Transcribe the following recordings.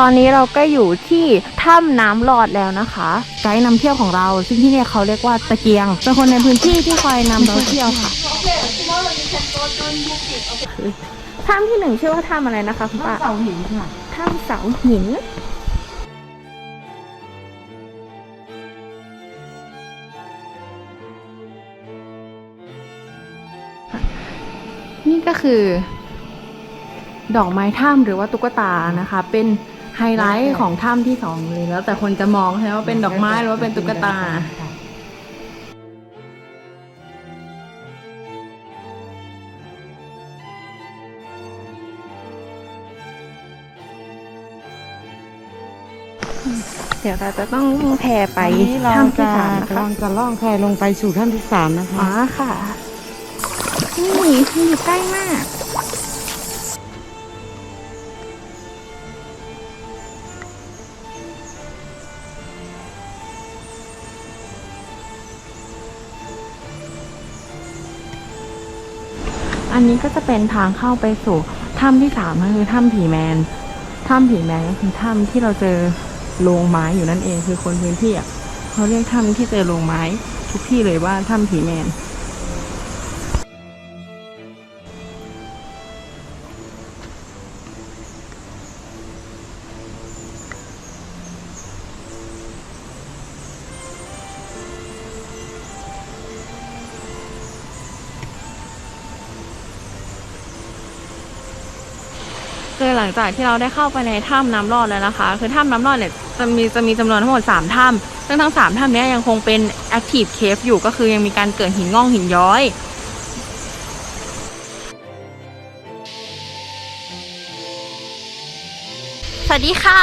ตอนนี้เราก็อยู่ที่ถ้ำน้ำหลอดแล้วนะคะไกด์นำเที่ยวของเรา ซึ่งที่นี่เขาเรียกว่าตะเกียง เป็นคนในพื้นที่ที่คอยนำเราเที่ยวค่ะถ้ำที่หนึ่งชื่อว่าถ้ำอะไรนะคะคุณป้าเสาหินค่ะถ้ำเสาหินนี่ก็คือ ดอกไม้ถ้ำหรือว่าตุ๊กตานะคะ เป็น ไฮไลท์ของถ้ำที่สองเลยแล้ว แต่คนจะมองใช่ไหมว่าเป็นดอกไม้หรือว่าเป็นตุ๊กตา เดี๋ยวเราจะต้องแพไปอันนี้เราถ้ำที่จะสามนะกำคะลังจะล่องแพลงไปสู่ถ้ำที่สามนะคะ อ๋อค่ะ นี่มันอยู่ใกล้มาก อันนี้ก็จะเป็นทางเข้าไปสู่ถ้ำที่สามก็คือถ้ำผีแมน ถ้ำผีแมนก็คือถ้ำที่เราเจอโรงไม้อยู่นั่นเองคือคนพื้นที่อะเขาเรียกถ้ำที่เจอโรงไม้ ทุกที่เลยว่าถ้ำผีแมน ลังจากที่เราได้เข้าไปในถ้ำน้ำรอดแล้วนะคะ คือถ้ำน้ำรอดเนี่ยจะมีจะมีจำนวนทั้งหมด 3 ถ้ำซึ่งทั้ง 3 ถ้ำเนี้ยยังคงเป็น active cave อยู่ก็คือยังมีการเกิดหินงอกหินย้อยสวัสดีค่ะ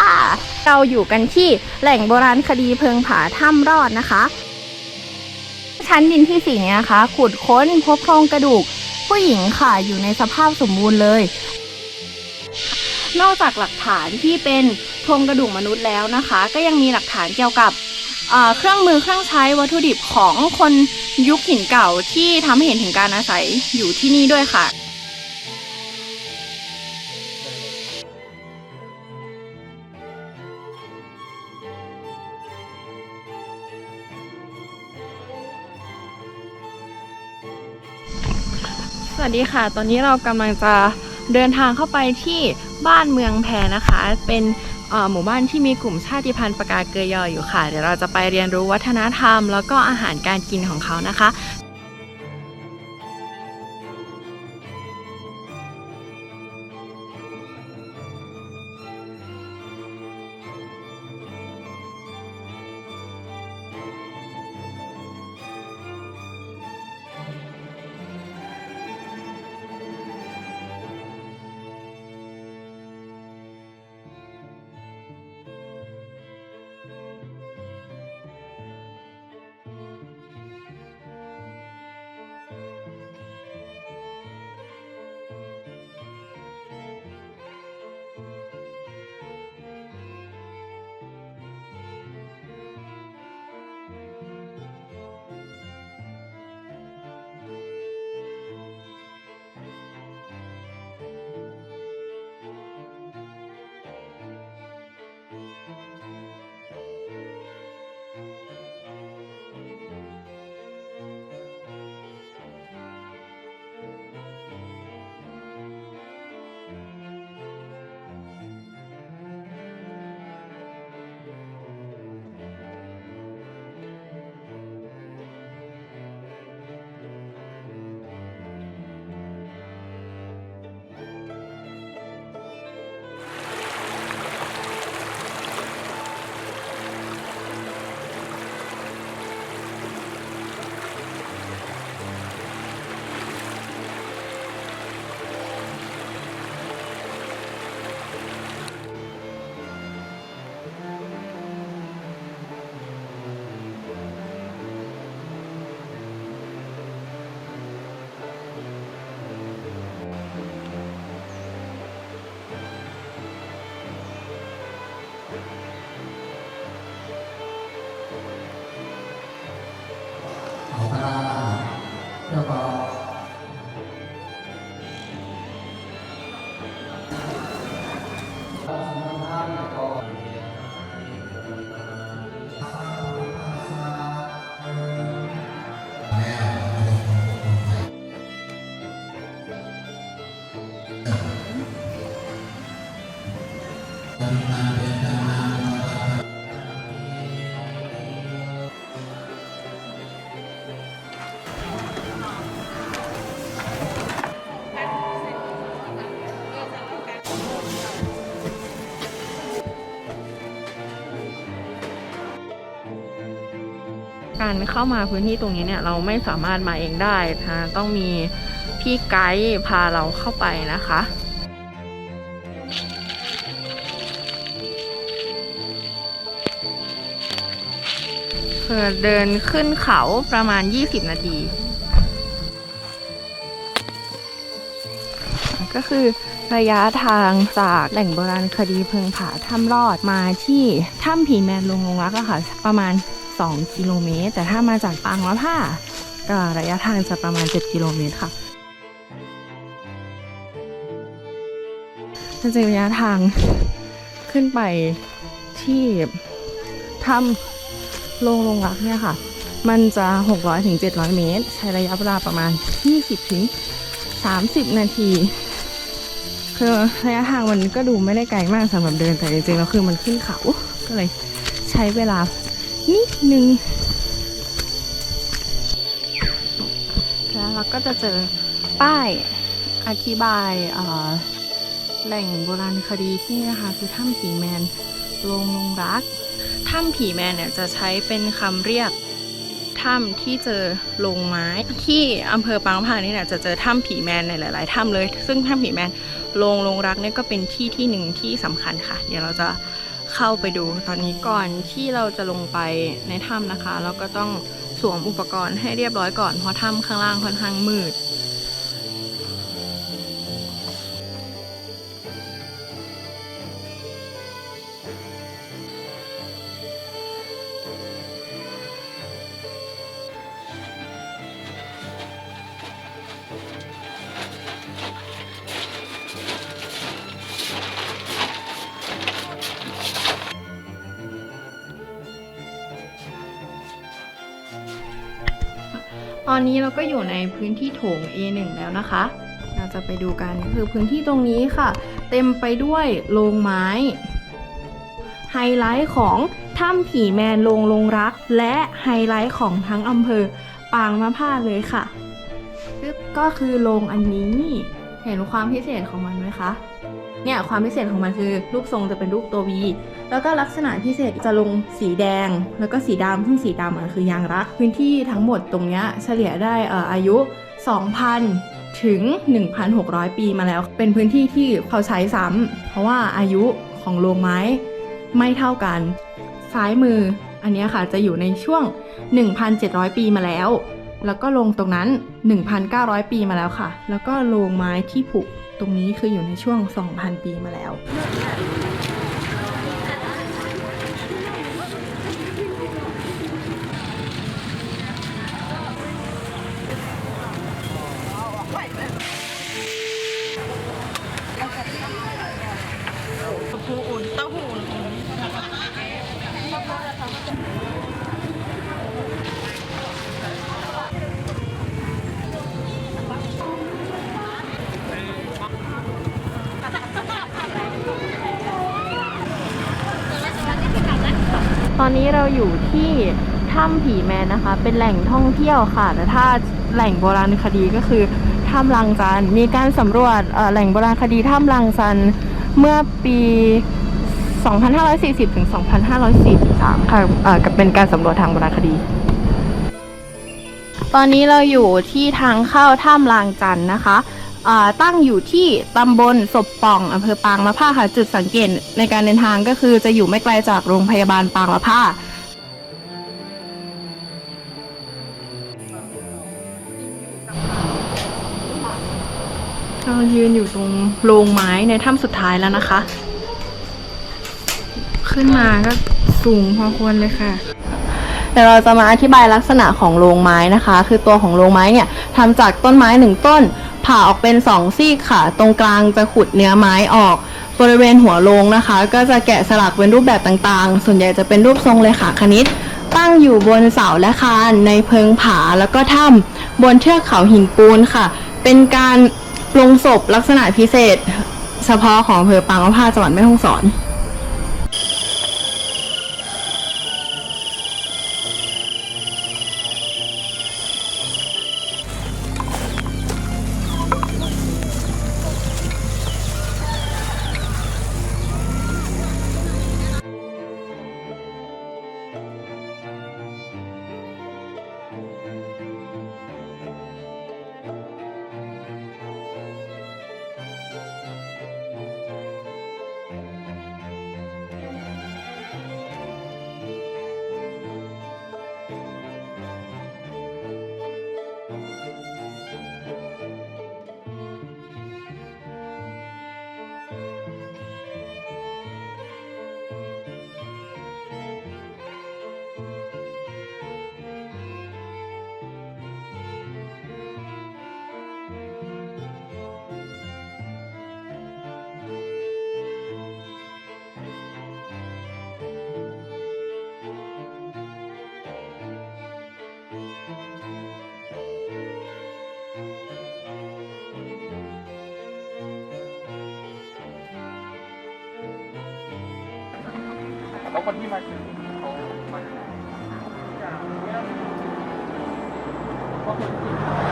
เราอยู่กันที่แหล่งโบราณคดีเพิงผาถ้ำรอดนะคะ ชั้นดินที่สี่เนี้ยนะคะ ขุดค้นพบโครงกระดูก ผู้หญิงค่ะอยู่ในสภาพสมบูรณ์เลย นอกจากหลักฐานที่เป็นโครงกระดูกมนุษย์แล้วนะคะ ก็ยังมีหลักฐานเกี่ยวกับเครื่องมือเครื่องใช้วัตถุดิบของคนยุคหินเก่าที่ทำให้เห็นถึงการอาศัยอยู่ที่นี่ด้วยค่ะสวัสดีค่ะ ตอนนี้เรากำลังจะเดินทางเข้าไปที่ บ้านเมืองแพนะคะ เป็นหมู่บ้านที่มีกลุ่มชาติพันธุ์ปากาเกยออยู่ค่ะ เดี๋ยวเราจะไปเรียนรู้วัฒนธรรม แล้วก็อาหารการกินของเขานะคะ การเข้ามาพื้นที่ตรงนี้เนี่ยเราไม่สามารถมาเองได้นะต้องมีพี่ไกด์พาเราเข้าไปนะคะคือเดินขึ้นเขาประมาณ 20 นาที ก็คือระยะทางจากแหล่งโบราณคดีเพิงผาถ้ำรอดมาที่ถ้ำผีแมนลงลงรักอะค่ะ ประมาณ 2 กิโลเมตร แต่ถ้ามาจากปางมะผ้าก็ระยะทางจะประมาณ 7 กิโลเมตรค่ะจริงๆระยะทางขึ้นไปที่ถ้ำลงลงรักเนี่ยค่ะ มันจะ 600ถึง700เมตร ใช้ระยะเวลาประมาณ 20ถึง30นาที คือระยะทางมันก็ดูไม่ได้ไกลมากสำหรับเดินแต่จริงๆแล้วคือมันขึ้นเขาก็เลยใช้เวลา นิดนึง แล้วเราก็จะเจอป้ายอธิบายแหล่งโบราณคดีที่นี่นะคะ คือถ้ำผีแมนโรงลงรัก ถ้ำผีแมนเนี่ยจะใช้เป็นคำเรียกถ้ำที่เจอโลงไม้ที่อำเภอปางพานี่เนี่ยจะเจอถ้ำผีแมนในหลาย ๆ ถ้ำเลย ซึ่งถ้ำผีแมนโรงลงรักเนี่ยก็เป็นที่ที่หนึ่งที่สำคัญค่ะ เดี๋ยวเราจะ เข้าไปดูตอนนี้ก่อนที่เราจะลงไปในถ้ำนะคะ เราก็ต้องสวมอุปกรณ์ให้เรียบร้อยก่อนเพราะถ้ำข้างล่างค่อนข้างมืด ตอนนี้เราก็อยู่ในพื้นที่โถง A1 แล้วนะคะ เราจะไปดูกันคือพื้นที่ตรงนี้ค่ะ เต็มไปด้วยโรงไม้ ไฮไลท์ของถ้ำผีแมนโรงลงรัก และไฮไลท์ของทั้งอำเภอปางมะพร้าวเลยค่ะซึ่งก็คือโรงอันนี้ เห็นความพิเศษของมันไหมคะเนี่ยความพิเศษของมันคือรูปทรงจะเป็นรูปตัว V แล้วก็ลักษณะพิเศษจะลงสีแดง แล้วก็สีดำซึ่งสีดำมันคือยางรัก พื้นที่ทั้งหมดตรงนี้เฉลี่ยได้ออายุ 2,000 ถึง 1,600 ปีมาแล้ว เป็นพื้นที่ที่เขาใช้ซ้ำเพราะว่าอายุของโรงไม้ไม่เท่ากัน ซ้ายมืออันนี้ค่ะจะอยู่ในช่วง 1,700 ปีมาแล้ว แล้วก็ลงตรงนั้น 1,900 ปีมาแล้วค่ะ แล้วก็โรงไม้ที่ผุตรงนี้คืออยู่ในช่วง 2,000 ปีมาแล้ว ตอนนี้เราอยู่ที่ถ้ำผีแมนนะคะ เป็นแหล่งท่องเที่ยวค่ะ แต่ถ้าแหล่งโบราณคดีก็คือถ้ำลังจัน มีการสำรวจแหล่งโบราณคดีถ้ำลังจันเมื่อปี 2540 ถึง 2543 ค่ะกับเป็นการสำรวจทางโบราณคดี ตอนนี้เราอยู่ที่ทางเข้าถ้ำลางจันนะคะ ตั้งอยู่ที่ตำบลศพป่องอำเภอปางมะผ้าค่ะ จุดสังเกตในการเดินทางก็คือจะอยู่ไม่ไกลจากโรงพยาบาลปางมะผ้าเรายืนอยู่ตรงโรงไม้ในถ้ำสุดท้ายแล้วนะคะ ขึ้นมาก็สูงพอควรเลยค่ะเดี๋ยวเราจะมาอธิบายลักษณะของโรงไม้นะคะ คือตัวของโรงไม้เนี่ยทำจากต้นไม้หนึ่งต้น ผ่าออกเป็นสองซี่ค่ะ ตรงกลางจะขุดเนื้อไม้ออก บริเวณหัวโลงนะคะ ก็จะแกะสลักเป็นรูปแบบต่างๆ ส่วนใหญ่จะเป็นรูปทรงเลขาคณิต ตั้งอยู่บนเสาและคานในเพิงผาแล้วก็ถ้ำบนเทือกเขาหินปูนค่ะ เป็นการปลงศพลักษณะพิเศษ เฉพาะของอำเภอปางมะพร้าวจังหวัดแม่ฮ่องสอน แล้วคนที่มาซื้อเขามาจากไหนเพราะคน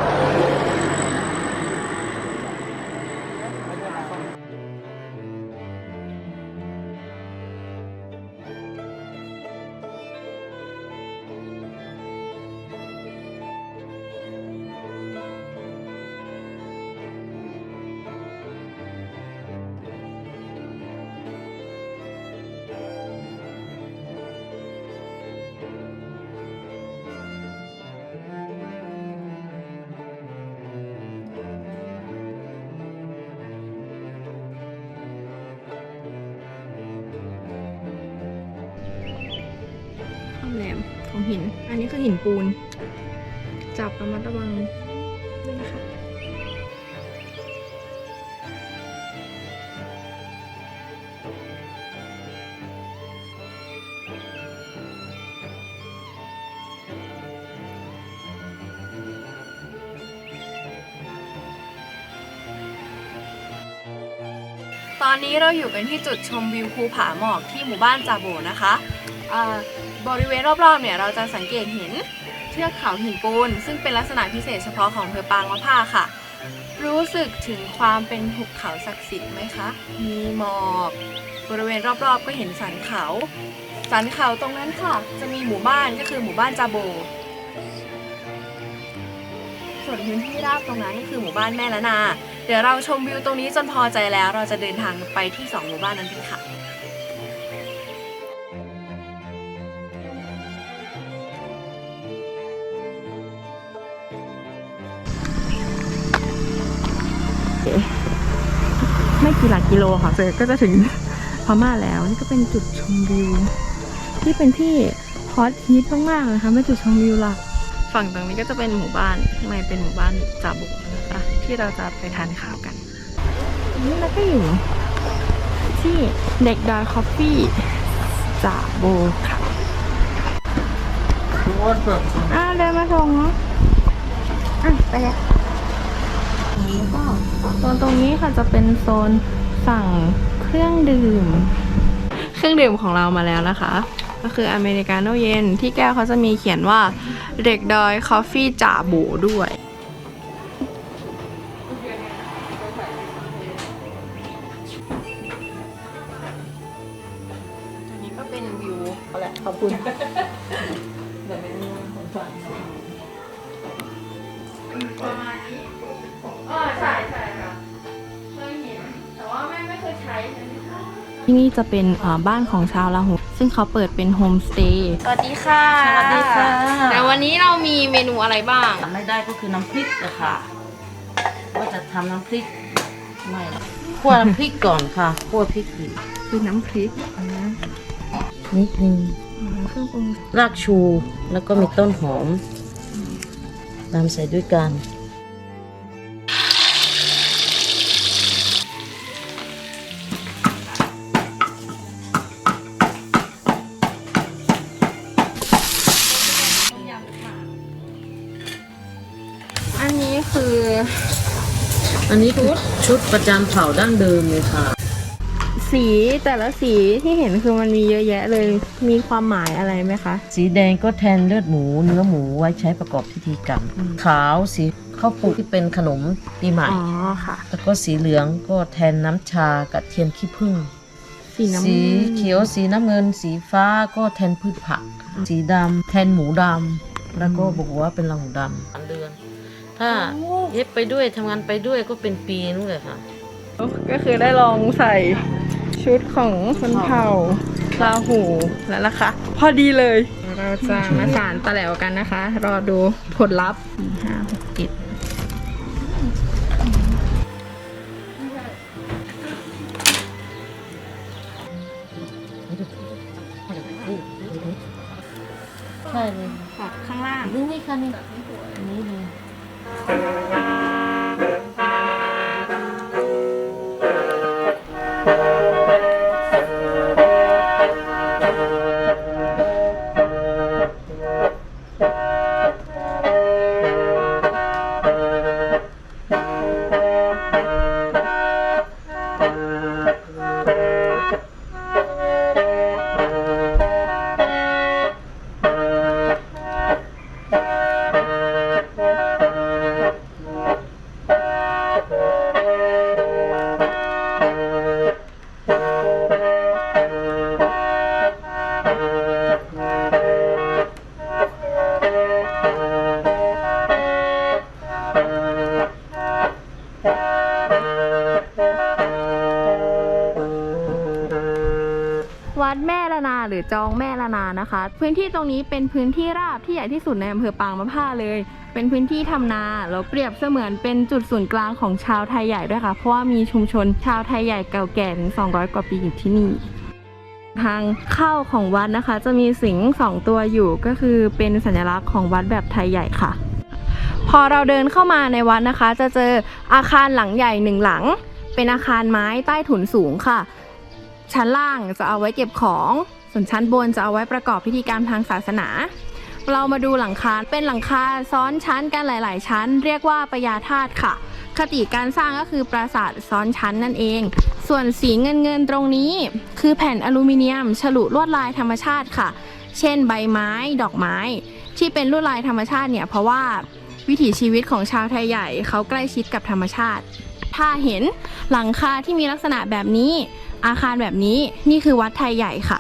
ความแหลมของหิน อันนี้คือหินปูน จับระมัดระวังด้วยนะคะตอนนี้เราอยู่กันที่จุดชมวิวภูผาหมอกที่หมู่บ้านจาโบนะคะอ่า บริเวณรอบๆเนี่ยเราจะสังเกตเห็นเทือกเขาหินปูน ซึ่งเป็นลักษณะพิเศษเฉพาะของอำเภอปางมะผ้าค่ะ รู้สึกถึงความเป็นหุบเขาศักดิ์สิทธิ์ไหมคะ มีหมอกบริเวณรอบๆ ก็เห็นสันเขา สันเขาตรงนั้นค่ะ จะมีหมู่บ้านก็คือหมู่บ้านจาโบ ส่วนพื้นที่ราบตรงนั้นก็คือหมู่บ้านแม่ละนา เดี๋ยวเราชมวิวตรงนี้จนพอใจแล้ว เราจะเดินทางไปที่สองหมู่บ้านนั้นกันค่ะ ค่ะเจอก็จะถึงพม่าแล้วนี่ก็เป็นจุดชมวิวที่เป็นที่ฮอตฮิตมากๆนะคะไม่จุดชมวิวหลักฝั่งตรงนี้ก็จะเป็นหมู่บ้านข้างในเป็นหมู่บ้านจาบุกนะคะที่เราจะไปทานข้าวกันนี่เราก็อยู่ที่เด็กดอยคอฟฟี่จาโบค่ะทุกคนเปิดอ่าเดินมาส่งเนาะอะไปเลยแล้วก็โซนตรงนี้ค่ะจะเป็นโซน สั่งเครื่องดื่ม เครื่องดื่มของเรามาแล้วนะคะ ก็คืออเมริกาโน่เย็นที่แก้วเขาจะมีเขียนว่าเด็กดอยคอฟฟี่จ่าโบด้วยอันนี้ก็เป็นวิวเอาแหละขอบคุณเดี๋ยวเป็นคนฟังประมาณนี้ ที่นี่จะเป็นอ่าบ้านของชาวลาหูซึ่งเขาเปิดเป็นโฮมสเตย์สวัสดีค่ะสวัสดีค่ะแต่วันนี้เรามีเมนูอะไรบ้างทำไม่ได้ก็คือน้ำพริกอะค่ะว่าจะทำน้ำพริกไม่หรอกคั่วน้ำพริกก่อนค่ะคั่วพริกอีกคือน้ำพริกนะนิดนึงอ่าเครื่องปรุงรากชูแล้วก็มีต้นหอมตามใส่ด้วยกัน อันนี้คือชุดประจำเผ่าดั้งเดิมเลยค่ะ สีแต่ละสีที่เห็นคือมันมีเยอะแยะเลย มีความหมายอะไรไหมคะ สีแดงก็แทนเลือดหมู เนื้อหมูไว้ใช้ประกอบพิธีกรรม ขาวสีข้าวปลูกที่เป็นขนมปีใหม่อ๋อค่ะ แล้วก็สีเหลืองก็แทนน้ำชากับเทียนขี้ผึ้งสีน้ำสีเขียวสีน้ำเงิน สีฟ้าก็แทนพืชผัก สีดำแทนหมูดำแล้วก็บอกว่าเป็นลาหูดำเดือน ถ้าเย็บไปด้วยทำงานไปด้วยก็เป็นปีนู้นเลยค่ะ ก็คือได้ลองใส่ชุดของชนเผ่าลาหูแล้วล่ะค่ะพอดีเลย เราจะมาสารตะแหลวกันนะคะ รอดูผลลัพธ์สี่ห้าหกเจ็ดใช่เลยปักข้างล่างนี่นี่ค่ะนี่อันนี้ วัดแม่ละนาหรือจองแม่ละนานะคะ พื้นที่ตรงนี้เป็นพื้นที่ราบที่ใหญ่ที่สุดในอำเภอปางมะผ้าเลย เป็นพื้นที่ทำนาแล้วเปรียบเสมือนเป็นจุดศูนย์กลางของชาวไทยใหญ่ด้วยค่ะ เพราะว่ามีชุมชนชาวไทยใหญ่เก่าแก่ถึง 200 กว่าปีอยู่ที่นี่ทางเข้าของวัดนะคะ จะมีสิงสองตัวอยู่ก็คือเป็นสัญลักษณ์ของวัดแบบไทยใหญ่ค่ะ พอเราเดินเข้ามาในวัดนะคะ จะเจออาคารหลังใหญ่หนึ่งหลัง เป็นอาคารไม้ใต้ถุนสูงค่ะ ชั้นล่างจะเอาไว้เก็บของ ส่วนชั้นบนจะเอาไว้ประกอบพิธีกรรมทางศาสนา เรามาดูหลังคา เป็นหลังคาซ้อนชั้นกันหลาย ๆ ชั้น เรียกว่าปยาธาตุค่ะ คติการสร้างก็คือปราสาทซ้อนชั้นนั่นเอง ส่วนสีเงินเงินๆตรงนี้ คือแผ่นอลูมิเนียม ฉลุลวดลายธรรมชาติค่ะ เช่นใบไม้ ดอกไม้ ที่เป็นลวดลายธรรมชาติเนี่ยเพราะว่าวิถีชีวิตของชาวไทยใหญ่เขาใกล้ชิดกับธรรมชาติ ถ้าเห็นหลังคาที่มีลักษณะแบบนี้ อาคารแบบนี้นี่คือวัดไทยใหญ่ค่ะ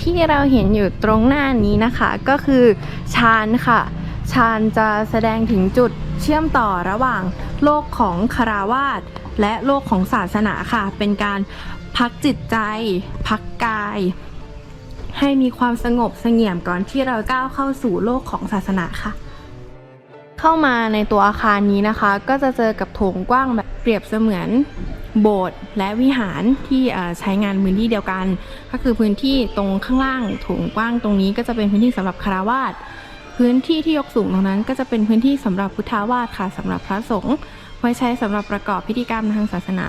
ที่เราเห็นอยู่ตรงหน้านี้นะคะก็คือชานค่ะ ชานจะแสดงถึงจุดเชื่อมต่อระหว่างโลกของคาราวาสและโลกของศาสนาค่ะ เป็นการพักจิตใจ พักกาย ให้มีความสงบเสงี่ยมก่อนที่เราก้าวเข้าสู่โลกของศาสนาค่ะ เข้ามาในตัวอาคารนี้นะคะ ก็จะเจอกับโถงกว้างแบบเปรียบเสมือน โบสถ์และวิหารที่ใช้งานพื้นที่เดียวกัน ก็คือพื้นที่ตรงข้างล่างโถงกว้างตรงนี้ก็จะเป็นพื้นที่สำหรับคารวาสพื้นที่ที่ยกสูงตรงนั้น ก็จะเป็นพื้นที่สำหรับพุทธาวาสค่ะสำหรับพระสงฆ์ไว้ใช้สำหรับประกอบพิธีกรรมทางศาสนา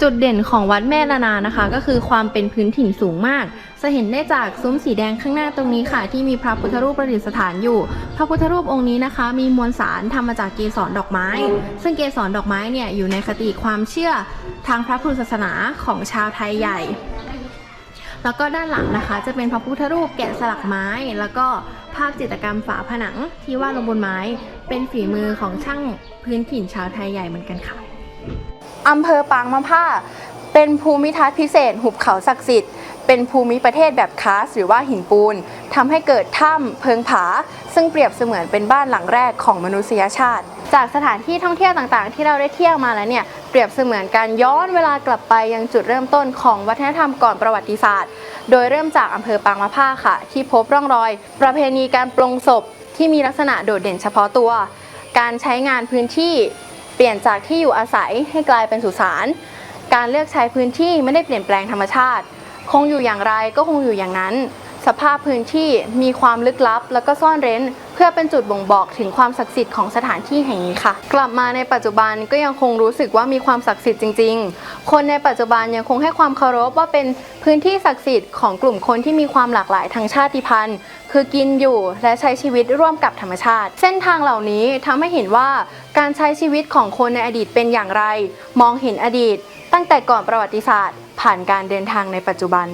จุดเด่นของวัดแม่ละนานะคะ ก็คือความเป็นพื้นถิ่นสูงมาก จะเห็นได้จากซุ้มสีแดงข้างหน้าตรงนี้ค่ะ ที่มีพระพุทธรูปประดิษฐานอยู่ พระพุทธรูปองค์นี้นะคะ มีมวลสารทำมาจากเกสรดอกไม้ ซึ่งเกสรดอกไม้เนี่ยอยู่ในคติความเชื่อทางพระพุทธศาสนาของชาวไทยใหญ่ แล้วก็ด้านหลังนะคะ จะเป็นพระพุทธรูปแกะสลักไม้ แล้วก็ภาพจิตรกรรมฝาผนังที่วาดลงบนไม้ เป็นฝีมือของช่างพื้นถิ่นชาวไทยใหญ่เหมือนกันค่ะอำเภอปางมะผ้าเป็นภูมิทัศน์พิเศษ หุบเขาศักดิ์สิทธิ์ เป็นภูมิประเทศแบบคาสหรือว่าหินปูนทำให้เกิดถ้ำเพิงผา ซึ่งเปรียบเสมือนเป็นบ้านหลังแรกของมนุษยชาติ จากสถานที่ท่องเที่ยวต่างๆ ที่เราได้เที่ยวมาแล้วเนี่ยเปรียบเสมือนการย้อนเวลากลับไปยังจุดเริ่มต้นของวัฒนธรรมก่อนประวัติศาสตร์ โดยเริ่มจากอำเภอปางมะผ้าค่ะ ที่พบร่องรอย ประเพณีการปลงศพที่มีลักษณะโดดเด่นเฉพาะตัว การใช้งานพื้นที่เปลี่ยนจากที่อยู่อาศัยให้กลายเป็นสุสาน การเลือกใช้พื้นที่ไม่ได้เปลี่ยนแปลงธรรมชาติ คงอยู่อย่างไรก็คงอยู่อย่างนั้น สภาพพื้นที่มีความลึกลับ แล้วก็ซ่อนเร้น เพื่อเป็นจุดบ่งบอกถึงความศักดิ์สิทธิ์ของสถานที่แห่งนี้ค่ะ กลับมาในปัจจุบันก็ยังคงรู้สึกว่ามีความศักดิ์สิทธิ์จริง ๆ คนในปัจจุบันยังคงให้ความเคารพว่าเป็นพื้นที่ศักดิ์สิทธิ์ของกลุ่มคนที่มีความหลากหลายทางชาติพันธุ์คือกินอยู่และใช้ชีวิตร่วมกับธรรมชาติ เส้นทางเหล่านี้ทำให้เห็นว่าการใช้ชีวิตของคนในอดีตเป็นอย่างไร มองเห็นอดีต ตั้งแต่ก่อนประวัติศาสตร์ ผ่านการเดินทางในปัจจุบัน